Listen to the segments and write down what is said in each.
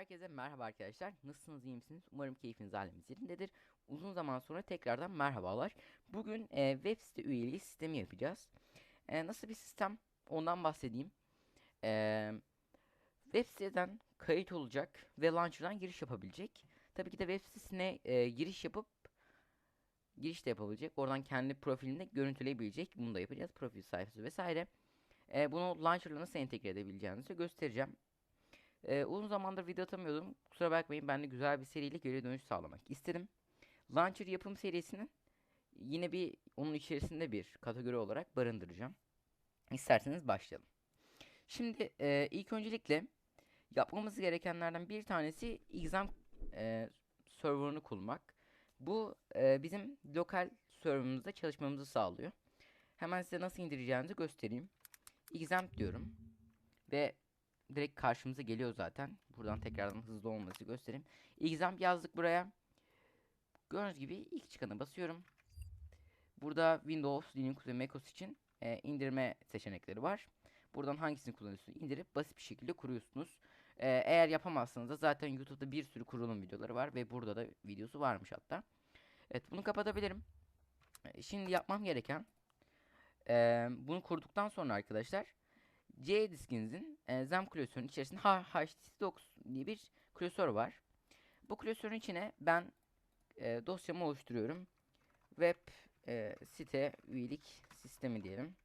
Herkese merhaba arkadaşlar. Nasılsınız, iyi misiniz? Umarım keyfiniz haliniz yerindedir. Uzun zaman sonra tekrardan merhabalar. Bugün e, web site üyeliği sistemi yapacağız. E, nasıl bir sistem? Ondan bahsedeyim. E, web siteden kayıt olacak ve launcher'dan giriş yapabilecek. Tabii ki de web sitesine e, giriş yapıp giriş de yapabilecek. Oradan kendi profilini görüntüleyebilecek. Bunu da yapacağız. Profil sayfası vesaire. E, bunu launcher'la nasıl entegre edebileceğinizi göstereceğim. Ee, uzun zamandır video atamıyordum. Kusura bakmayın ben de güzel bir seriyle geri dönüş sağlamak istedim. Launcher yapım serisinin yine bir onun içerisinde bir kategori olarak barındıracağım. İsterseniz başlayalım. Şimdi e, ilk öncelikle yapmamız gerekenlerden bir tanesi exam e, server'ını kurmak. Bu e, bizim lokal serverımızda çalışmamızı sağlıyor. Hemen size nasıl indireceğinizi göstereyim. Exam diyorum ve direkt karşımıza geliyor zaten. Buradan tekrardan hızlı olması göstereyim. Exam yazdık buraya. Gördüğünüz gibi ilk çıkanı basıyorum. Burada Windows, Linux ve MacOS için e, indirme seçenekleri var. Buradan hangisini kullanıyorsunuz indirip basit bir şekilde kuruyorsunuz. E, eğer yapamazsanız da zaten YouTube'da bir sürü kurulum videoları var ve burada da videosu varmış hatta. Evet bunu kapatabilirim. E, şimdi yapmam gereken e, bunu kurduktan sonra arkadaşlar C diskinizin e, ZAM klasörünün içerisinde HHC9 diye bir klasör var. Bu klasörün içine ben e, dosyamı oluşturuyorum. Web e, site üyelik sistemi diyelim.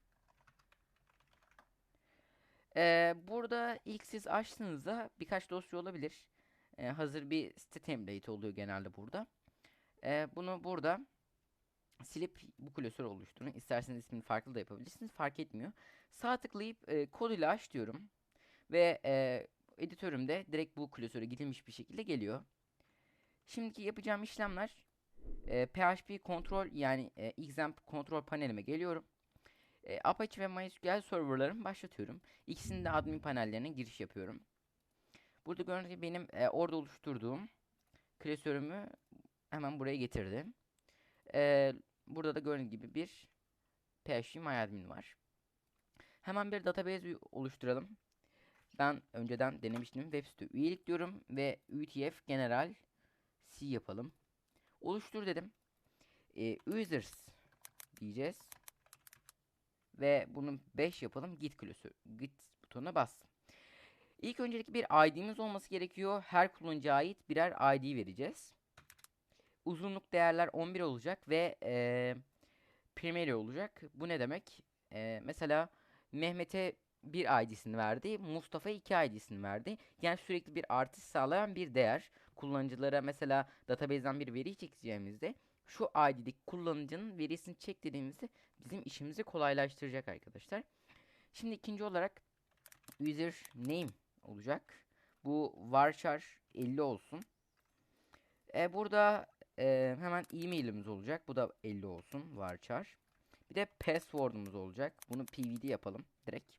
E, burada ilk siz açtığınızda birkaç dosya olabilir. E, hazır bir site template oluyor genelde burada. E, bunu burada silip bu klasör oluşturun. İsterseniz ismini farklı da yapabilirsiniz. Fark etmiyor. Sağ tıklayıp e, kod ile aç diyorum. Ve e, editörümde direkt bu klasöre gidilmiş bir şekilde geliyor. Şimdiki yapacağım işlemler e, PHP kontrol yani e, example kontrol panelime geliyorum. E, Apache ve MySQL serverlarımı başlatıyorum. İkisinin de admin panellerine giriş yapıyorum. Burada gördüğünüz gibi benim e, orada oluşturduğum klasörümü hemen buraya getirdim. E, burada da gördüğünüz gibi bir PHP MyAdmin var. Hemen bir database oluşturalım. Ben önceden denemiştim. Web site üyelik diyorum ve UTF general C yapalım. Oluştur dedim. Ee, users diyeceğiz. Ve bunu 5 yapalım. Git klasör. Git butonuna bas. İlk öncelikle bir ID'miz olması gerekiyor. Her kullanıcıya ait birer ID vereceğiz. Uzunluk değerler 11 olacak ve e, primary olacak. Bu ne demek? E, mesela Mehmet'e bir ID'sini verdi. Mustafa iki ID'sini verdi. Yani sürekli bir artış sağlayan bir değer. Kullanıcılara mesela database'den bir veri çekeceğimizde şu ID'deki kullanıcının verisini çek dediğimizde bizim işimizi kolaylaştıracak arkadaşlar. Şimdi ikinci olarak user name olacak. Bu varchar 50 olsun. E, burada e, hemen e-mail'imiz olacak. Bu da 50 olsun varchar. Bir de password'umuz olacak. Bunu pvd yapalım direkt.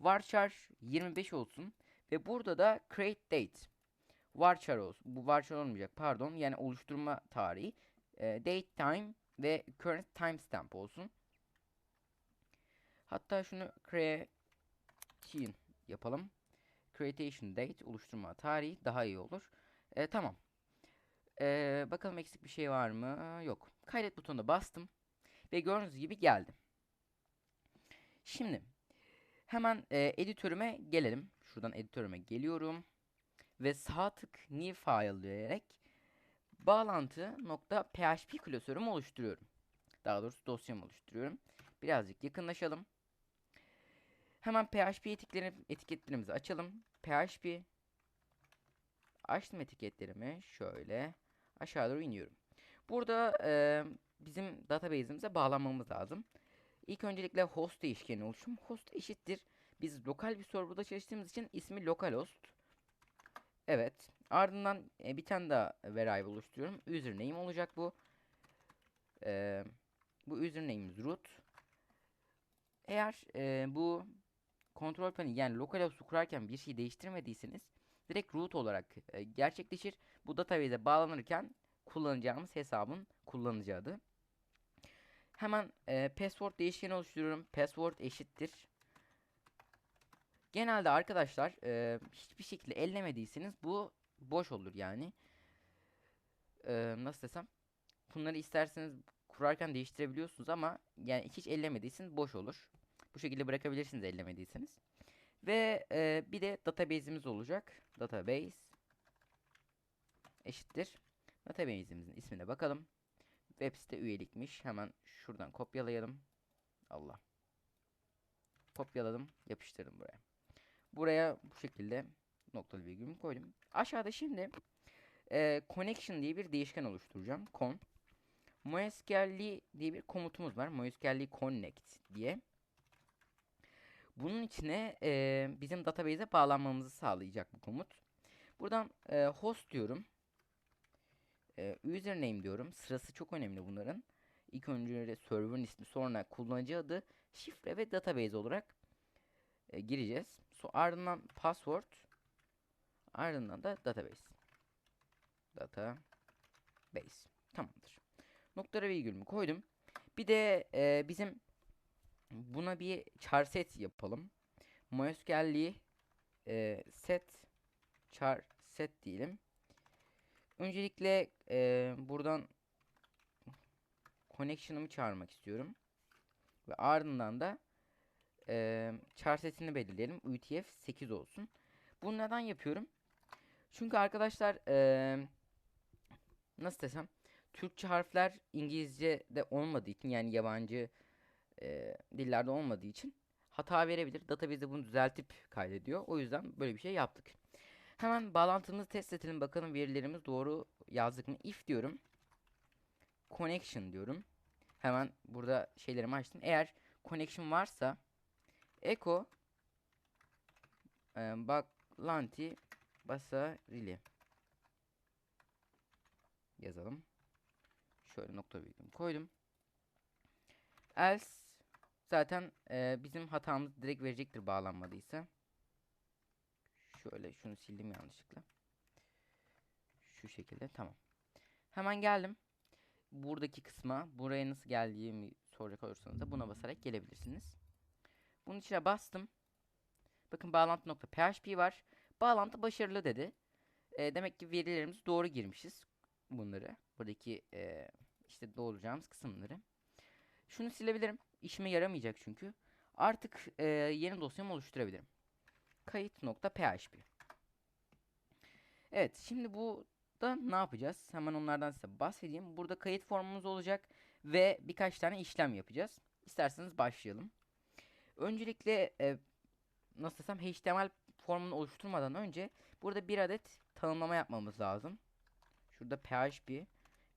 Varchar 25 olsun. Ve burada da create date. Varchar olsun. Bu varchar olmayacak pardon. Yani oluşturma tarihi. E, date time ve current timestamp olsun. Hatta şunu creation yapalım. Creation date oluşturma tarihi daha iyi olur. E, tamam. E, bakalım eksik bir şey var mı? Yok. Kaydet butonuna bastım. Ve gördüğünüz gibi geldi. Şimdi hemen e, editörüme gelelim. Şuradan editörüme geliyorum. Ve sağ tık new file diyerek bağlantı.php klasörümü oluşturuyorum. Daha doğrusu dosyamı oluşturuyorum. Birazcık yakınlaşalım. Hemen PHP etiketlerimizi açalım. PHP açtım etiketlerimi. Şöyle aşağı doğru iniyorum. Burada e, bizim database'imize bağlanmamız lazım. İlk öncelikle host değişkeni oluşum. Host eşittir. Biz lokal bir serverda çalıştığımız için ismi localhost. Evet. Ardından e, bir tane daha variable oluşturuyorum. Username olacak bu. E, bu username'imiz root. Eğer e, bu kontrol paneli yani localhost'u kurarken bir şey değiştirmediyseniz direkt root olarak e, gerçekleşir. Bu database'e bağlanırken kullanacağımız hesabın kullanıcı adı. Hemen e, password değişkeni oluşturuyorum. Password eşittir. Genelde arkadaşlar e, hiçbir şekilde ellemediyseniz bu boş olur yani. E, nasıl desem? Bunları isterseniz kurarken değiştirebiliyorsunuz ama yani hiç ellemediyseniz boş olur. Bu şekilde bırakabilirsiniz ellemediyseniz. Ve e, bir de database'imiz olacak. Database eşittir. Database'imizin ismine bakalım. Web site üyelikmiş. Hemen şuradan kopyalayalım. Allah. Kopyaladım. Yapıştırdım buraya. Buraya bu şekilde noktalı virgülümü koydum. Aşağıda şimdi e, connection diye bir değişken oluşturacağım. Con. MySQL'li diye bir komutumuz var. MySQL'li connect diye. Bunun içine e, bizim database'e bağlanmamızı sağlayacak bu komut. Buradan e, host diyorum. E, username diyorum. Sırası çok önemli bunların. İlk önce server'ın ismi sonra kullanıcı adı, şifre ve database olarak e, gireceğiz. So, ardından password ardından da database. Database. Tamamdır. Noktalara virgülümü koydum. Bir de e, bizim buna bir char set yapalım. MySQL'li e, set char set diyelim. Öncelikle e, buradan connection'ımı çağırmak istiyorum. Ve ardından da e, char setini belirleyelim. UTF 8 olsun. Bunu neden yapıyorum? Çünkü arkadaşlar e, nasıl desem Türkçe harfler İngilizce'de olmadığı için yani yabancı e, dillerde olmadığı için hata verebilir. Database bunu düzeltip kaydediyor. O yüzden böyle bir şey yaptık. Hemen bağlantımızı test edelim bakalım verilerimiz doğru yazdık mı? If diyorum. Connection diyorum. Hemen burada şeylerimi açtım. Eğer connection varsa echo e, bağlantı basarili yazalım. Şöyle nokta virgül koydum. Else zaten e, bizim hatamız direkt verecektir bağlanmadıysa. Şöyle şunu sildim yanlışlıkla. Şu şekilde tamam. Hemen geldim. Buradaki kısma buraya nasıl geldiğimi soracak olursanız da buna basarak gelebilirsiniz. Bunun içine bastım. Bakın bağlantı nokta PHP var. Bağlantı başarılı dedi. E, demek ki verilerimizi doğru girmişiz. Bunları. Buradaki e, işte doğuracağımız kısımları. Şunu silebilirim. İşime yaramayacak çünkü. Artık e, yeni dosyamı oluşturabilirim. Kayıt.php Evet şimdi burada ne yapacağız? Hemen onlardan size bahsedeyim. Burada kayıt formumuz olacak ve birkaç tane işlem yapacağız. İsterseniz başlayalım. Öncelikle e, nasıl desem HTML formunu oluşturmadan önce burada bir adet tanımlama yapmamız lazım. Şurada PHP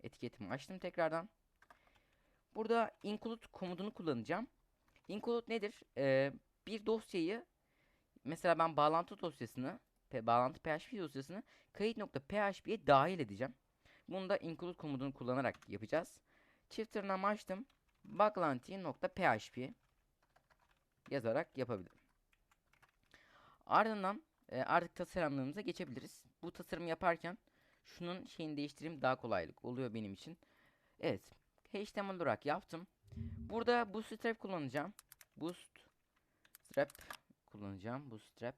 etiketimi açtım tekrardan. Burada include komutunu kullanacağım. Include nedir? Ee, bir dosyayı mesela ben bağlantı dosyasını bağlantı PHP dosyasını kayıt.php'ye dahil edeceğim. Bunu da include komutunu kullanarak yapacağız. Çift tırnağımı açtım. Bağlantı.php yazarak yapabilirim. Ardından e, artık tasarımlarımıza geçebiliriz. Bu tasarım yaparken şunun şeyini değiştireyim daha kolaylık oluyor benim için. Evet. HTML olarak yaptım. Burada bootstrap kullanacağım. Bootstrap kullanacağım. Bootstrap.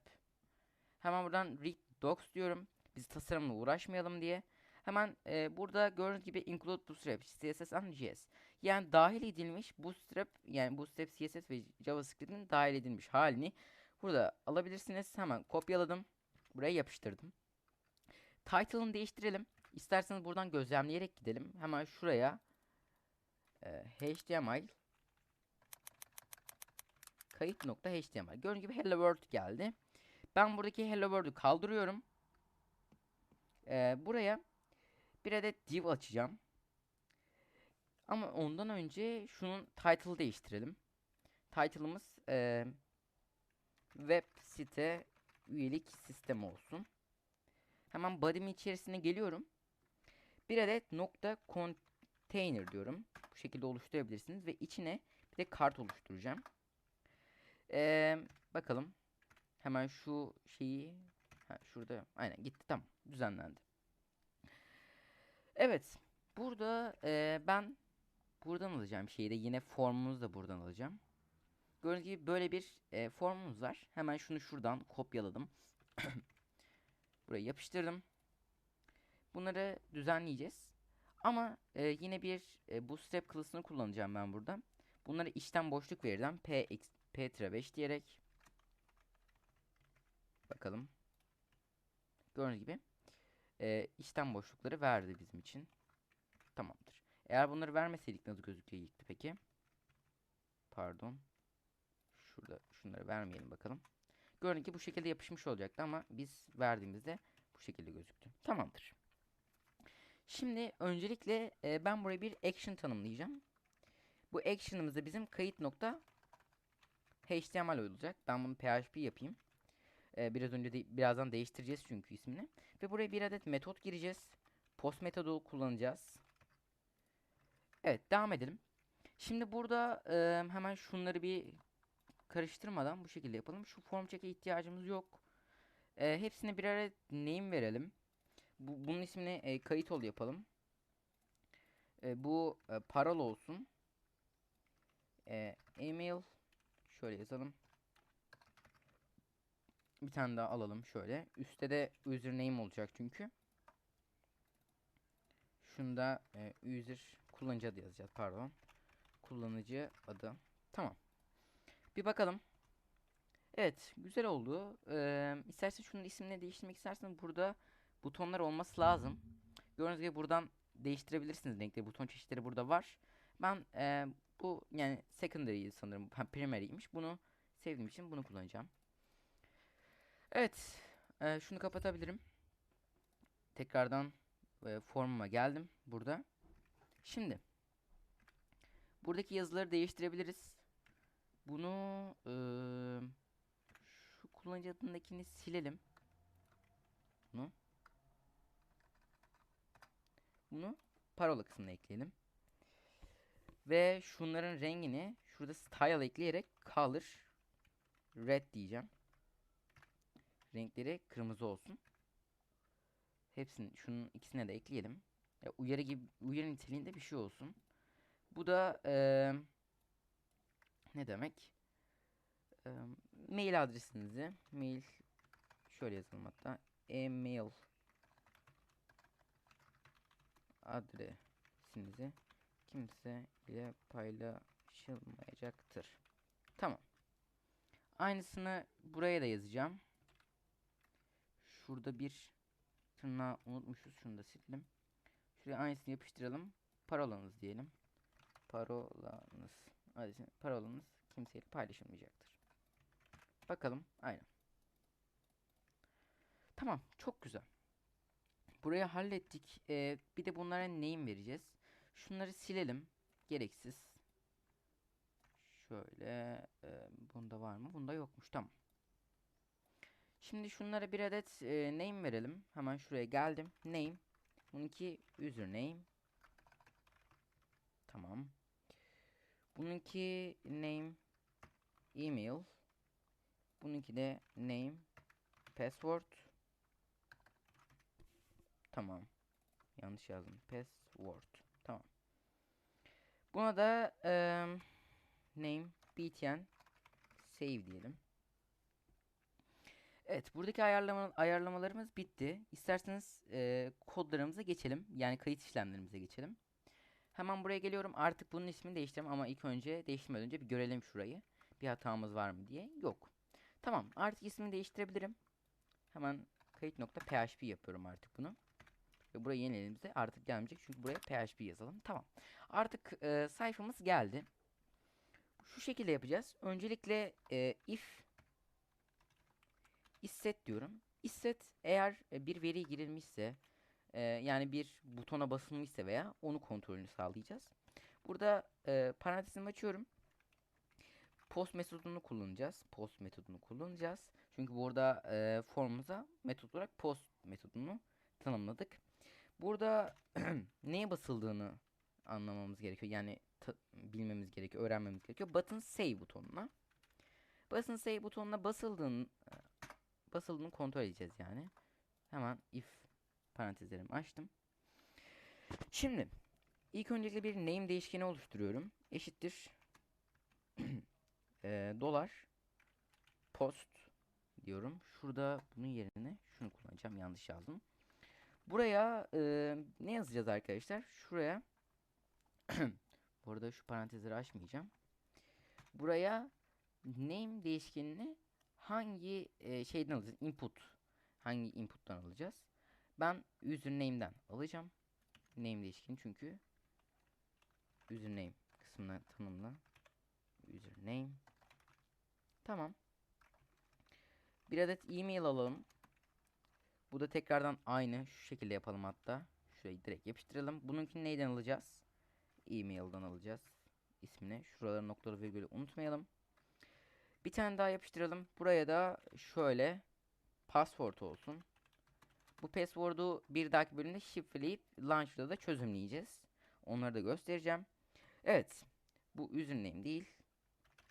Hemen buradan read docs diyorum. Biz tasarımla uğraşmayalım diye. Hemen e, burada gördüğünüz gibi include bootstrap, CSS and JS. Yani dahil edilmiş bootstrap yani bootstrap CSS ve JavaScript'in dahil edilmiş halini burada alabilirsiniz. Hemen kopyaladım. Buraya yapıştırdım. Title'ını değiştirelim. İsterseniz buradan gözlemleyerek gidelim. Hemen şuraya e, HTML kayıt.html Gördüğünüz gibi hello world geldi. Ben buradaki hello world'ü kaldırıyorum. E, buraya bir adet div açacağım. Ama ondan önce şunun title değiştirelim. Title'ımız e, web site üyelik sistemi olsun. Hemen body'min içerisine geliyorum. Bir adet nokta container diyorum. Bu şekilde oluşturabilirsiniz ve içine bir de kart oluşturacağım. Ee, bakalım. Hemen şu şeyi ha, şurada aynen gitti tamam düzenlendi. Evet. Burada e, ben buradan alacağım şeyi de yine formumuzu da buradan alacağım. Gördüğünüz gibi böyle bir e, formumuz var. Hemen şunu şuradan kopyaladım. Buraya yapıştırdım. Bunları düzenleyeceğiz. Ama e, yine bir e, bootstrap klasını kullanacağım ben burada. Bunları içten boşluk veriden p, x- p 5 diyerek bakalım. Gördüğünüz gibi e, içten boşlukları verdi bizim için. Tamamdır. Eğer bunları vermeseydik nasıl gözükecekti peki? Pardon. Şurada şunları vermeyelim bakalım. Gördüğünüz gibi bu şekilde yapışmış olacaktı ama biz verdiğimizde bu şekilde gözüktü. Tamamdır. Şimdi öncelikle e, ben buraya bir action tanımlayacağım. Bu action'ımız da bizim kayıt nokta HTML olacak. Ben bunu PHP yapayım. E, biraz önce de, birazdan değiştireceğiz çünkü ismini. Ve buraya bir adet metot gireceğiz. Post metodu kullanacağız. Evet devam edelim. Şimdi burada e, hemen şunları bir karıştırmadan bu şekilde yapalım. Şu form check'e ihtiyacımız yok. E, hepsine bir adet name verelim. Bu, bunun ismini e, kayıt ol yapalım. E, bu e, parola olsun. E, email şöyle yazalım. Bir tane daha alalım şöyle. Üstte de username olacak çünkü. Şunda e, user kullanıcı adı yazacağız pardon. Kullanıcı adı. Tamam. Bir bakalım. Evet güzel oldu. Ee, istersen şunun ismini değiştirmek istersen burada butonlar olması lazım. Gördüğünüz gibi buradan değiştirebilirsiniz renkleri. Buton çeşitleri burada var. Ben e, bu yani secondary sanırım ha, primary'ymiş. Bunu sevdiğim için bunu kullanacağım. Evet. e, şunu kapatabilirim. Tekrardan e, formuma geldim burada. Şimdi buradaki yazıları değiştirebiliriz. Bunu e, şu kullanıcı adındakini silelim. Bunu bunu parola kısmına ekleyelim. Ve şunların rengini şurada style ekleyerek color red diyeceğim. Renkleri kırmızı olsun. Hepsini şunun ikisine de ekleyelim. Ya, uyarı gibi uyarı niteliğinde bir şey olsun. Bu da eee ne demek? Eee, mail adresinizi mail şöyle yazalım hatta e-mail adresinizi kimse ile paylaşılmayacaktır. Tamam. Aynısını buraya da yazacağım. Şurada bir tırnağı unutmuşuz. Şunu da sildim. Şuraya aynısını yapıştıralım. Parolanız diyelim. Parolanız. Adresin, parolanız kimseyle paylaşılmayacaktır. Bakalım. Aynen. Tamam. Çok güzel. Burayı hallettik. Ee, bir de bunlara name vereceğiz. Şunları silelim. Gereksiz. Şöyle. E, bunda var mı? Bunda yokmuş. Tamam. Şimdi şunlara bir adet e, name verelim. Hemen şuraya geldim. Name. Bununki username. Tamam. Bununki name email. Bununki de name password. Tamam. Yanlış yazdım. Password. Buna da eee, name btn save diyelim. Evet, buradaki ayarlama, ayarlamalarımız bitti. İsterseniz eee, kodlarımıza geçelim. Yani kayıt işlemlerimize geçelim. Hemen buraya geliyorum. Artık bunun ismini değiştireyim ama ilk önce değiştirmeden önce bir görelim şurayı. Bir hatamız var mı diye. Yok. Tamam, artık ismini değiştirebilirim. Hemen kayıt.php yapıyorum artık bunu. Ve buraya yenilediğimizde artık gelmeyecek. Çünkü buraya PHP yazalım. Tamam. Artık e, sayfamız geldi. Şu şekilde yapacağız. Öncelikle e, if isset diyorum. Isset eğer e, bir veri girilmişse e, yani bir butona basılmışsa veya onu kontrolünü sağlayacağız. Burada e, parantezimi açıyorum. Post metodunu kullanacağız. Post metodunu kullanacağız. Çünkü burada e, formumuza metot olarak post metodunu tanımladık. Burada neye basıldığını anlamamız gerekiyor. Yani bilmemiz gerekiyor, öğrenmemiz gerekiyor. Button save butonuna. Button save butonuna basıldığını basıldığını kontrol edeceğiz yani. Hemen if parantezlerimi açtım. Şimdi ilk öncelikle bir name değişkeni oluşturuyorum. Eşittir e, dolar post diyorum. Şurada bunun yerine şunu kullanacağım. Yanlış yazdım. Buraya e, ne yazacağız arkadaşlar? Şuraya bu arada şu parantezleri açmayacağım. Buraya name değişkenini hangi e, şeyden alacağız? Input. Hangi input'tan alacağız? Ben username'den alacağım. Name değişkeni çünkü username kısmına tanımla. Username. Tamam. Bir adet e-mail alalım. Bu da tekrardan aynı şu şekilde yapalım hatta. Şurayı direkt yapıştıralım. Bununkini neyden alacağız? E-mail'dan alacağız ismini. Şuraları noktalı virgülü unutmayalım. Bir tane daha yapıştıralım. Buraya da şöyle password olsun. Bu password'u bir dahaki bölümde şifreleyip launcher'da da çözümleyeceğiz. Onları da göstereceğim. Evet. Bu username değil.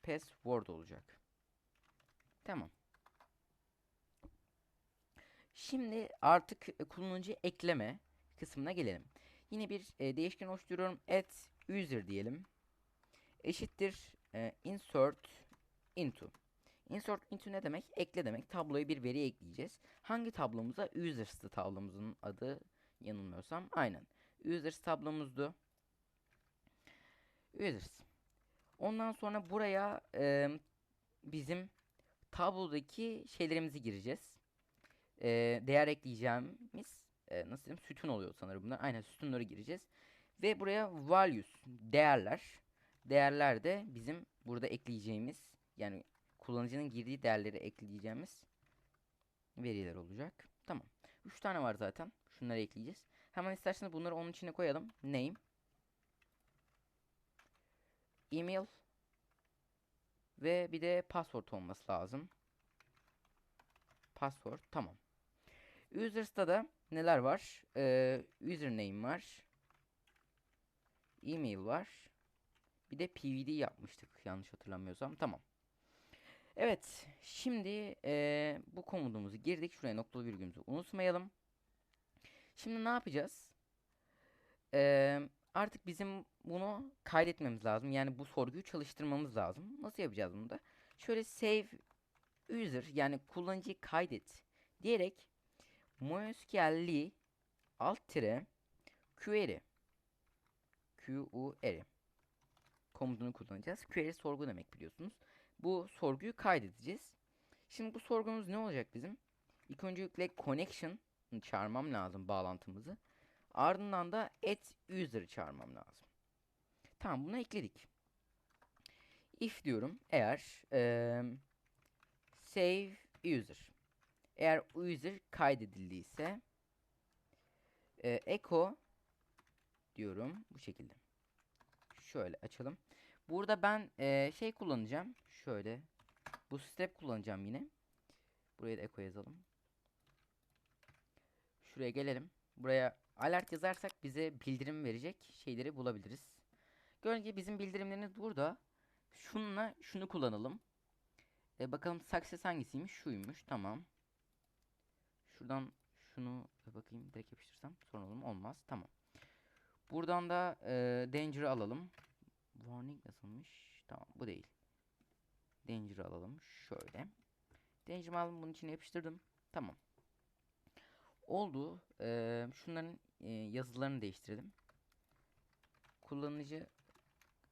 Password olacak. Tamam. Şimdi artık kullanıcı ekleme kısmına gelelim. Yine bir e, değişken oluşturuyorum. Add user diyelim. Eşittir e, insert into. Insert into ne demek? Ekle demek. Tabloya bir veri ekleyeceğiz. Hangi tablomuza? Users'tı tablomuzun adı yanılmıyorsam. Aynen. Users tablomuzdu. Users. Ondan sonra buraya e, bizim tablodaki şeylerimizi gireceğiz. E, değer ekleyeceğimiz e, nasıl diyeyim sütun oluyor sanırım bunlar. Aynen sütunları gireceğiz. Ve buraya values değerler. Değerler de bizim burada ekleyeceğimiz yani kullanıcının girdiği değerleri ekleyeceğimiz veriler olacak. Tamam. 3 tane var zaten. Şunları ekleyeceğiz. Hemen isterseniz bunları onun içine koyalım. Name email ve bir de password olması lazım. Password tamam. Users'ta da neler var? Ee, username var. Email var. Bir de PVD yapmıştık yanlış hatırlamıyorsam. Tamam. Evet. Şimdi ee, bu komutumuzu girdik. Şuraya noktalı virgülümüzü unutmayalım. Şimdi ne yapacağız? Eee artık bizim bunu kaydetmemiz lazım. Yani bu sorguyu çalıştırmamız lazım. Nasıl yapacağız bunu da? Şöyle save user yani kullanıcıyı kaydet diyerek MySQL'li alt tire query QUery komutunu kullanacağız. Query sorgu demek biliyorsunuz. Bu sorguyu kaydedeceğiz. Şimdi bu sorgumuz ne olacak bizim? İlk öncelikle connection çağırmam lazım bağlantımızı. Ardından da add user'ı çağırmam lazım. Tamam bunu ekledik. If diyorum eğer e, save user eğer user kaydedildiyse e, echo diyorum bu şekilde. Şöyle açalım. Burada ben e, şey kullanacağım. Şöyle bu step kullanacağım yine. Buraya da echo yazalım. Şuraya gelelim. Buraya alert yazarsak bize bildirim verecek şeyleri bulabiliriz. Gördüğünüz gibi bizim bildirimlerimiz burada. Şununla şunu kullanalım. E, bakalım success hangisiymiş? Şuymuş. Tamam. Şuradan şunu bakayım direkt yapıştırsam sorun olur mu? Olmaz. Tamam. Buradan da e, danger'ı alalım. Warning nasılmış? Tamam bu değil. Danger'ı alalım. Şöyle. Danger'ı aldım bunun içine yapıştırdım. Tamam. Oldu. Ee, şunların e, yazılarını değiştirelim. Kullanıcı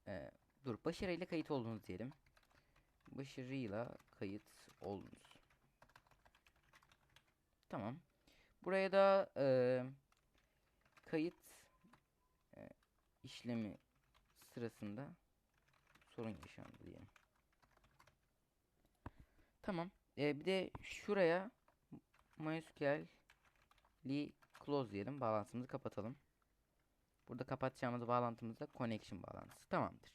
e, dur başarıyla kayıt oldunuz diyelim. Başarıyla kayıt oldunuz. Tamam. Buraya da e, kayıt e, işlemi sırasında sorun yaşandı diyelim. Tamam. E, bir de şuraya MySQL li close diyelim. Bağlantımızı kapatalım. Burada kapatacağımız bağlantımız da connection bağlantısı. Tamamdır.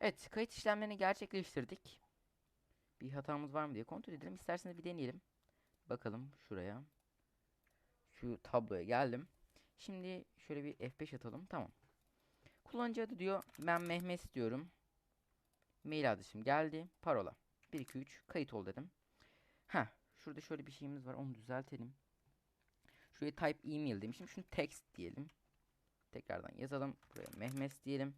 Evet, kayıt işlemlerini gerçekleştirdik. Bir hatamız var mı diye kontrol edelim. İsterseniz bir deneyelim. Bakalım şuraya. Şu tabloya geldim. Şimdi şöyle bir F5 atalım. Tamam. Kullanıcı adı diyor. Ben Mehmet diyorum. Mail adresim geldi. Parola. 1 2 3 kayıt ol dedim. Ha, şurada şöyle bir şeyimiz var. Onu düzeltelim. Şuraya type email demişim. Şunu text diyelim. Tekrardan yazalım. Buraya Mehmet diyelim.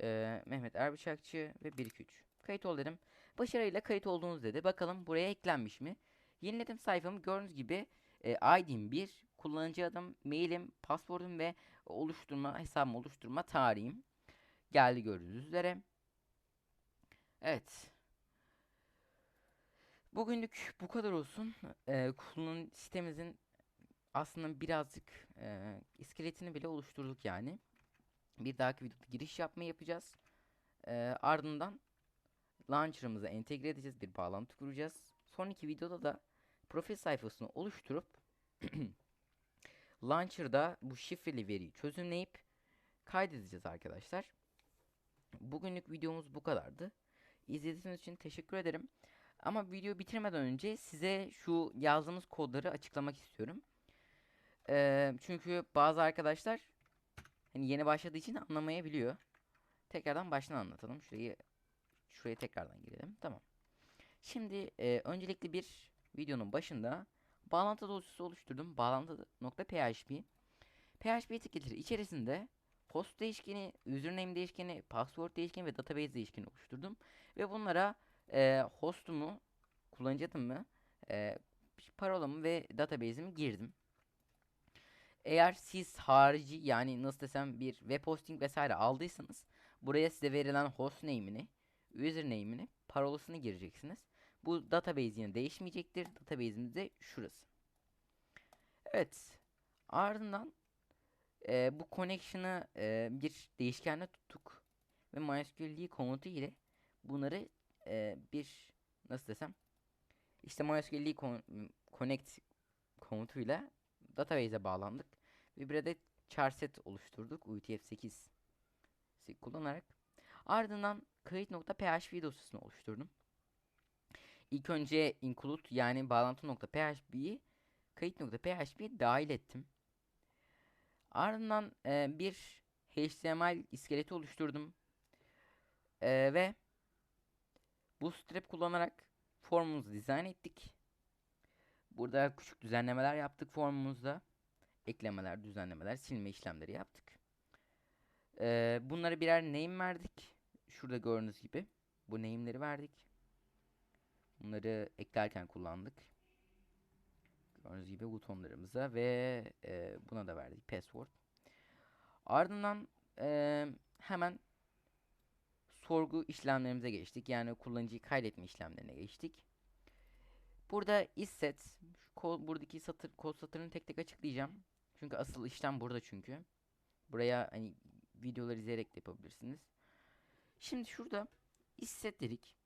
Ee, Mehmet Erbıçakçı ve 1 2 3 Kayıt ol dedim. Başarıyla kayıt oldunuz dedi. Bakalım buraya eklenmiş mi? Yeniledim sayfamı. Gördüğünüz gibi e, ID'm 1, kullanıcı adım, mailim, password'um ve oluşturma hesabımı oluşturma tarihim geldi gördüğünüz üzere. Evet. Bugünlük bu kadar olsun. Ee, kullanıcı sitemizin aslında birazcık e, iskeletini bile oluşturduk yani. Bir dahaki videoda giriş yapmayı yapacağız. Ee, ardından launcher'ımıza entegre edeceğiz. Bir bağlantı kuracağız. Sonraki videoda da profil sayfasını oluşturup launcher'da bu şifreli veriyi çözümleyip kaydedeceğiz arkadaşlar. Bugünlük videomuz bu kadardı. İzlediğiniz için teşekkür ederim. Ama video bitirmeden önce size şu yazdığımız kodları açıklamak istiyorum. Ee, çünkü bazı arkadaşlar hani yeni başladığı için anlamayabiliyor. Tekrardan baştan anlatalım. Şurayı şuraya tekrardan girelim. Tamam. Şimdi e, öncelikle bir videonun başında bağlantı dosyası oluşturdum. Bağlantı.php PHP etiketleri içerisinde post değişkeni, username değişkeni, password değişkeni ve database değişkeni oluşturdum. Ve bunlara e, hostumu, kullanıcı adımı, e, parolamı ve database'imi girdim. Eğer siz harici yani nasıl desem bir web hosting vesaire aldıysanız buraya size verilen host name'ini, username'ini, parolasını gireceksiniz. Bu database yine değişmeyecektir. Database'imiz de şurası. Evet. Ardından e, bu connection'ı e, bir değişkenle tuttuk. Ve MySQL komutu ile bunları e, bir nasıl desem işte MySQL connect komutuyla database'e bağlandık. Ve bir adet char set oluşturduk. UTF-8 kullanarak. Ardından kayıt.php dosyasını oluşturdum. İlk önce include yani bağlantı.php'yi kayıt.php'ye dahil ettim. Ardından e, bir HTML iskeleti oluşturdum. E, ve Bootstrap kullanarak formumuzu dizayn ettik. Burada küçük düzenlemeler yaptık formumuzda. Eklemeler, düzenlemeler, silme işlemleri yaptık. E, bunlara birer name verdik. Şurada gördüğünüz gibi. Bu name'leri verdik. Bunları eklerken kullandık. Gördüğünüz gibi butonlarımıza ve e, buna da verdik password. Ardından e, hemen sorgu işlemlerimize geçtik. Yani kullanıcıyı kaydetme işlemlerine geçtik. Burada isset buradaki satır kod satırını tek tek açıklayacağım. Çünkü asıl işlem burada çünkü. Buraya hani videolar izleyerek de yapabilirsiniz. Şimdi şurada isset dedik.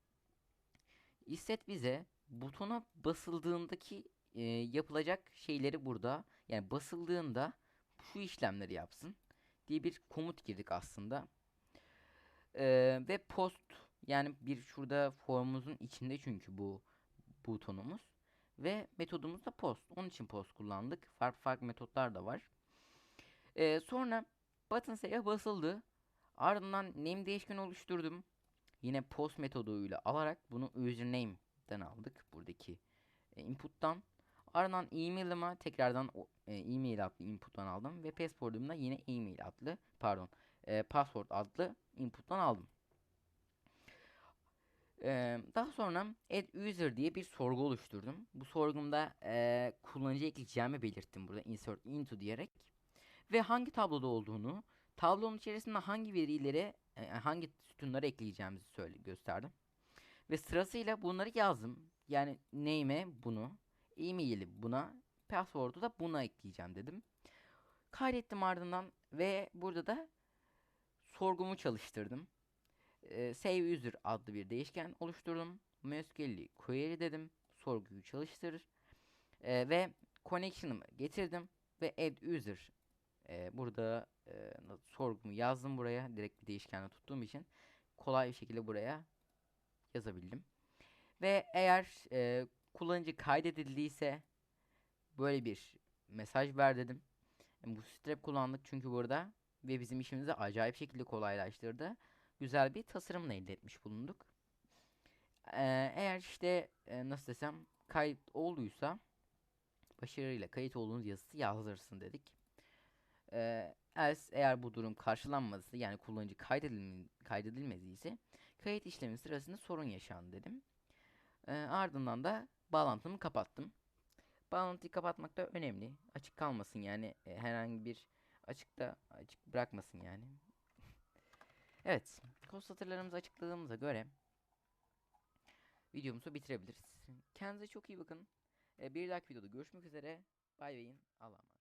İstet bize butona basıldığındaki e, yapılacak şeyleri burada yani basıldığında şu işlemleri yapsın diye bir komut girdik aslında. E, ve post yani bir şurada formumuzun içinde çünkü bu butonumuz ve metodumuz da post. Onun için post kullandık. Farklı farklı metotlar da var. E, sonra button sayıya basıldı. Ardından name değişken oluşturdum. Yine post metoduyla alarak bunu username'den aldık. Buradaki e, input'tan. Ardından e-mail'ıma tekrardan e, e-mail adlı input'tan aldım ve password'umu da yine e-mail adlı pardon e, password adlı input'tan aldım. E, daha sonra add user diye bir sorgu oluşturdum. Bu sorgumda e, kullanıcı ekleyeceğimi belirttim burada insert into diyerek ve hangi tabloda olduğunu, tablonun içerisinde hangi verilere e, hangi sütunları ekleyeceğimizi söyle gösterdim. Ve sırasıyla bunları yazdım. Yani name'e bunu, e-mail'i buna, password'u da buna ekleyeceğim dedim. Kaydettim ardından ve burada da sorgumu çalıştırdım. Ee, save user adlı bir değişken oluşturdum. MySQL'i query dedim. Sorguyu çalıştırır. Ee, ve connection'ımı getirdim ve add user e, burada e, sorgumu yazdım buraya. Direkt bir değişkenle tuttuğum için kolay bir şekilde buraya yazabildim. Ve eğer e, kullanıcı kaydedildiyse böyle bir mesaj ver dedim. Yani bu strap kullandık çünkü burada ve bizim işimizi acayip şekilde kolaylaştırdı. Güzel bir tasarımla elde etmiş bulunduk. Ee, eğer işte e, nasıl desem kayıt olduysa başarıyla kayıt olduğunuz yazısı yazdırsın dedik. Ee, else eğer bu durum karşılanmazsa yani kullanıcı kaydedilme, kaydedilmediyse Kayıt işlemi sırasında sorun yaşandı dedim. Ee, ardından da bağlantımı kapattım. Bağlantıyı kapatmak da önemli. Açık kalmasın yani e, herhangi bir açıkta açık bırakmasın yani. evet, kod satırlarımızı açıkladığımıza göre videomuzu bitirebiliriz. Kendinize çok iyi bakın. Ee, bir dahaki videoda görüşmek üzere. Bay bayın. Allah'a.